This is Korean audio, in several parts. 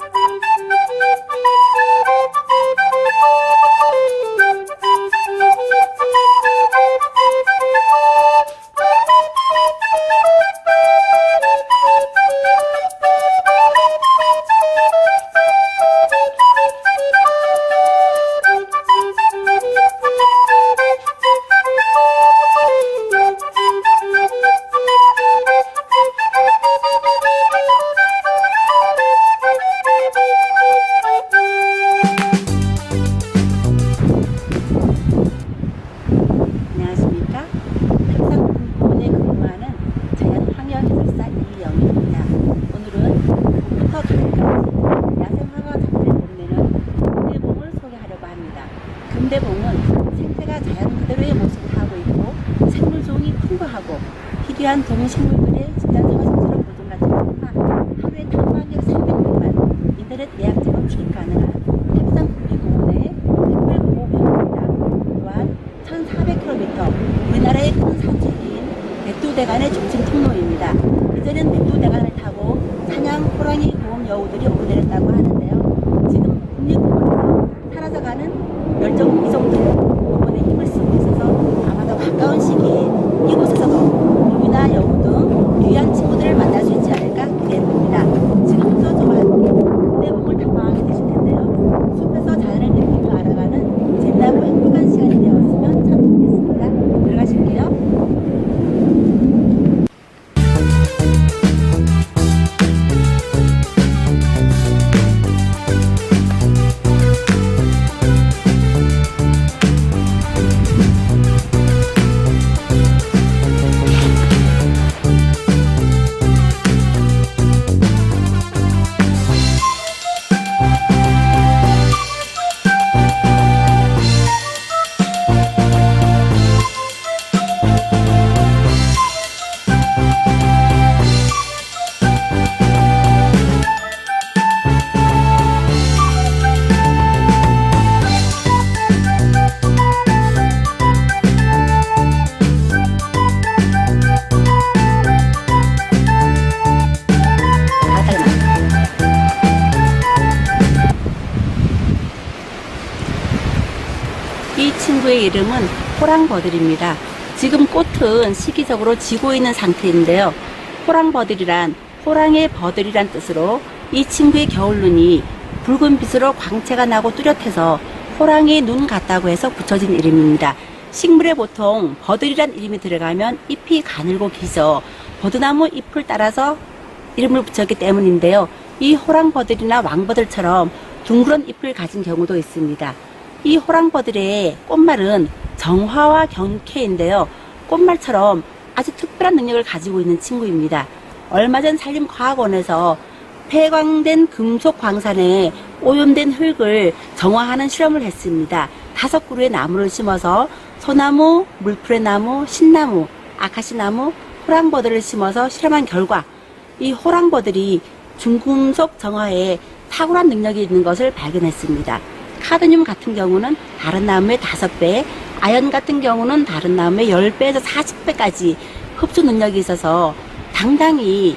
Thank you. 귀한 동식물들의 집단 서식지로 보존과 하루에 탐방객 300명만 인터넷 예약 제공 출입 가능한 탁상국립공원의 특별보호구역입니다. 또한 1,400km 우리나라의 큰 산책인 백두대간의 중심 통로입니다. 이제는 백두대간을 타고 사냥 호랑이 보험 여우들이 오고 내렸다고 하는데요. 지금 국립공원에서 사라져 가는 멸종 위성들 공원에 힘을 쓰고 있어서 아마도 가까운 시기에 이곳에서도 곰이나 여우 등 귀한 친구들을 만날 이 친구의 이름은 호랑버들입니다. 지금 꽃은 시기적으로 지고 있는 상태인데요. 호랑버들이란 호랑의 버들이란 뜻으로 이 친구의 겨울눈이 붉은 빛으로 광채가 나고 뚜렷해서 호랑이의 눈 같다고 해서 붙여진 이름입니다. 식물에 보통 버들이란 이름이 들어가면 잎이 가늘고 기죠. 버드나무 잎을 따라서 이름을 붙였기 때문인데요. 이 호랑버들이나 왕버들처럼 둥그런 잎을 가진 경우도 있습니다. 이 호랑버들의 꽃말은 정화와 경쾌인데요. 꽃말처럼 아주 특별한 능력을 가지고 있는 친구입니다. 얼마 전 산림과학원에서 폐광된 금속 광산에 오염된 흙을 정화하는 실험을 했습니다. 다섯 그루의 나무를 심어서 소나무, 물풀의 나무, 신나무, 아카시나무, 호랑버들을 심어서 실험한 결과 이 호랑버들이 중금속 정화에 탁월한 능력이 있는 것을 발견했습니다. 카드뮴 같은 경우는 다른 나무의 5배, 아연 같은 경우는 다른 나무의 10배에서 40배까지 흡수 능력이 있어서 당당히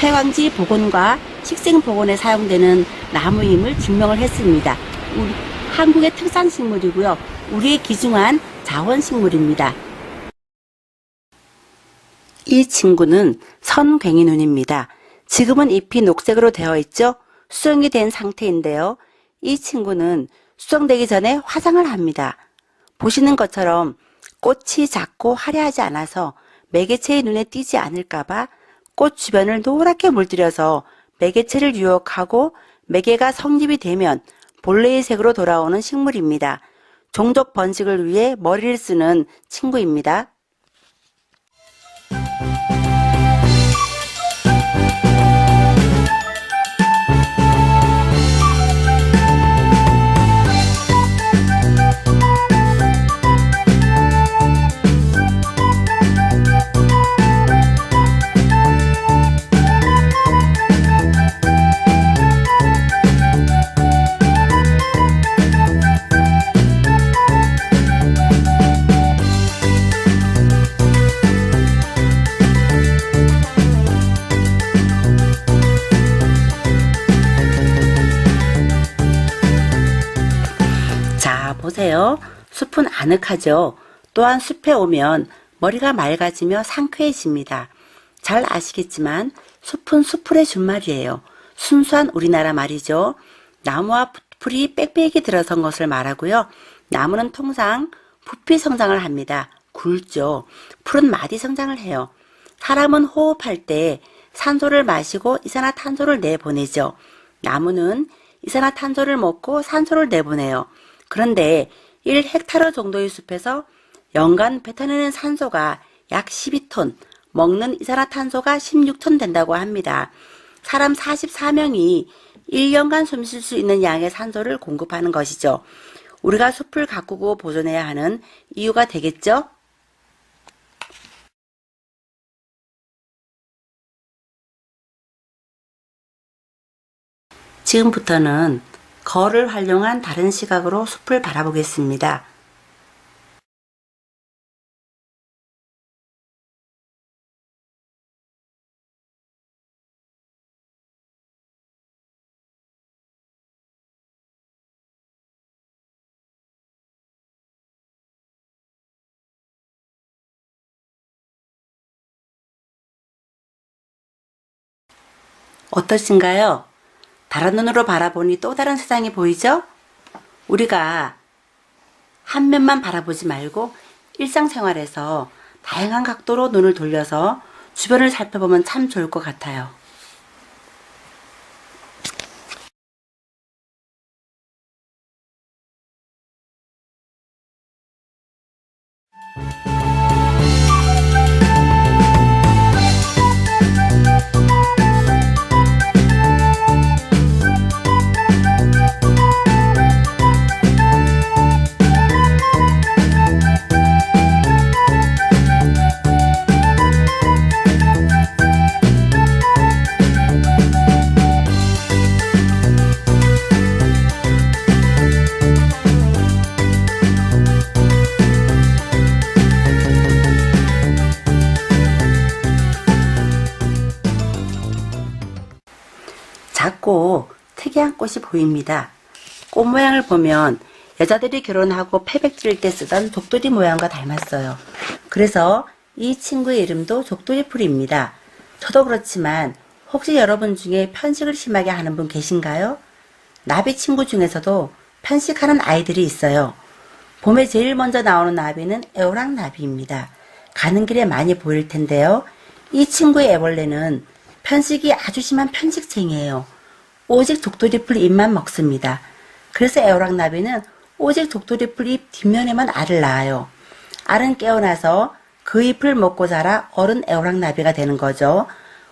폐광지 복원과 식생 복원에 사용되는 나무임을 증명을 했습니다. 우리 한국의 특산 식물이고요. 우리의 귀중한 자원 식물입니다. 이 친구는 선괭이눈입니다. 지금은 잎이 녹색으로 되어 있죠? 수정이 된 상태인데요. 이 친구는 수정되기 전에 화장을 합니다. 보시는 것처럼 꽃이 작고 화려하지 않아서 매개체의 눈에 띄지 않을까봐 꽃 주변을 노랗게 물들여서 매개체를 유혹하고 매개가 성립이 되면 본래의 색으로 돌아오는 식물입니다. 종족 번식을 위해 머리를 쓰는 친구입니다. 보세요. 숲은 아늑하죠. 또한 숲에 오면 머리가 맑아지며 상쾌해집니다. 잘 아시겠지만 숲은 수풀의 준말이에요. 순수한 우리나라 말이죠. 나무와 풀이 빽빽이 들어선 것을 말하고요. 나무는 통상 부피 성장을 합니다. 굵죠. 풀은 마디 성장을 해요. 사람은 호흡할 때 산소를 마시고 이산화탄소를 내보내죠. 나무는 이산화탄소를 먹고 산소를 내보내요. 그런데 1헥타르 정도의 숲에서 연간 뱉어내는 산소가 약 12톤, 먹는 이산화탄소가 16톤 된다고 합니다. 사람 44명이 1년간 숨 쉴 수 있는 양의 산소를 공급하는 것이죠. 우리가 숲을 가꾸고 보존해야 하는 이유가 되겠죠? 지금부터는 거를 활용한 다른 시각으로 숲을 바라보겠습니다. 어떠신가요? 다른 눈으로 바라보니 또 다른 세상이 보이죠? 우리가 한 면만 바라보지 말고 일상생활에서 다양한 각도로 눈을 돌려서 주변을 살펴보면 참 좋을 것 같아요. 특이한 꽃이 보입니다. 꽃 모양을 보면 여자들이 결혼하고 패백 지를 때 쓰던 독도리 모양과 닮았어요. 그래서 이 친구의 이름도 독도리풀입니다. 저도 그렇지만 혹시 여러분 중에 편식을 심하게 하는 분 계신가요? 나비 친구 중에서도 편식하는 아이들이 있어요. 봄에 제일 먼저 나오는 나비는 애호랑 나비입니다. 가는 길에 많이 보일 텐데요. 이 친구의 애벌레는 편식이 아주 심한 편식쟁이에요. 오직 독도리풀 잎만 먹습니다. 그래서 애호랑 나비는 오직 독도리풀 잎 뒷면에만 알을 낳아요. 알은 깨어나서 그 잎을 먹고 자라 어른 애호랑 나비가 되는 거죠.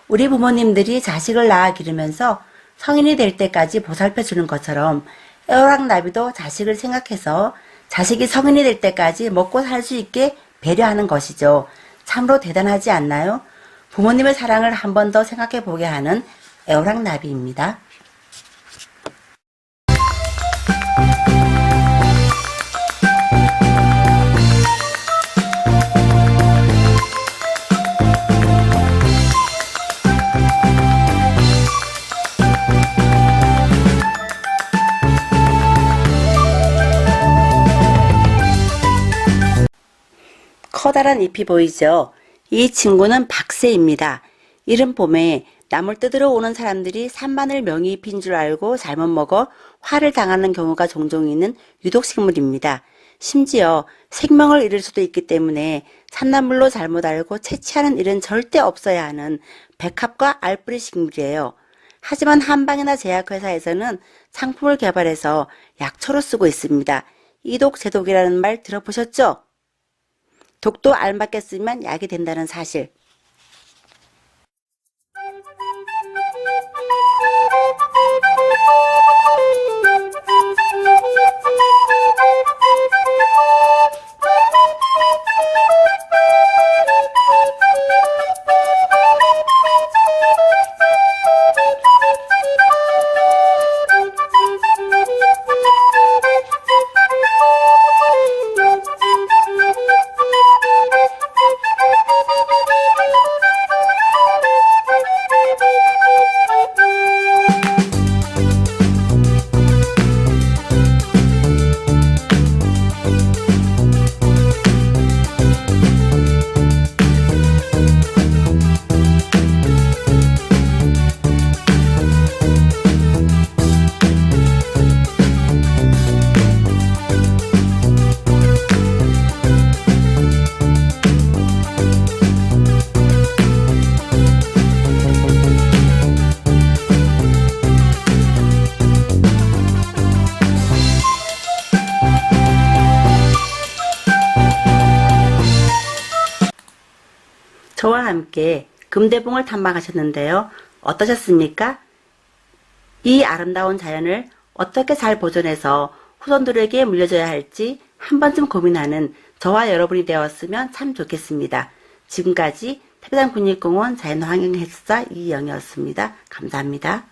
우리 부모님들이 자식을 낳아 기르면서 성인이 될 때까지 보살펴 주는 것처럼 애호랑 나비도 자식을 생각해서 자식이 성인이 될 때까지 먹고 살 수 있게 배려하는 것이죠. 참으로 대단하지 않나요? 부모님의 사랑을 한 번 더 생각해 보게 하는 애호랑 나비입니다. 커다란 잎이 보이죠? 이 친구는 박새입니다. 이른 봄에 나물 뜯으러 오는 사람들이 산마늘 명이잎인 줄 알고 잘못 먹어 화를 당하는 경우가 종종 있는 유독식물입니다. 심지어 생명을 잃을 수도 있기 때문에 산나물로 잘못 알고 채취하는 일은 절대 없어야 하는 백합과 알뿌리 식물이에요. 하지만 한방이나 제약회사에서는 상품을 개발해서 약초로 쓰고 있습니다. 이독 제독이라는 말 들어보셨죠? 독도 알맞게 쓰면 약이 된다는 사실. 함께 금대봉을 탐방하셨는데요. 어떠셨습니까? 이 아름다운 자연을 어떻게 잘 보존해서 후손들에게 물려줘야 할지 한 번쯤 고민하는 저와 여러분이 되었으면 참 좋겠습니다. 지금까지 태백산 국립공원 자연환경해수사 이영이었습니다. 감사합니다.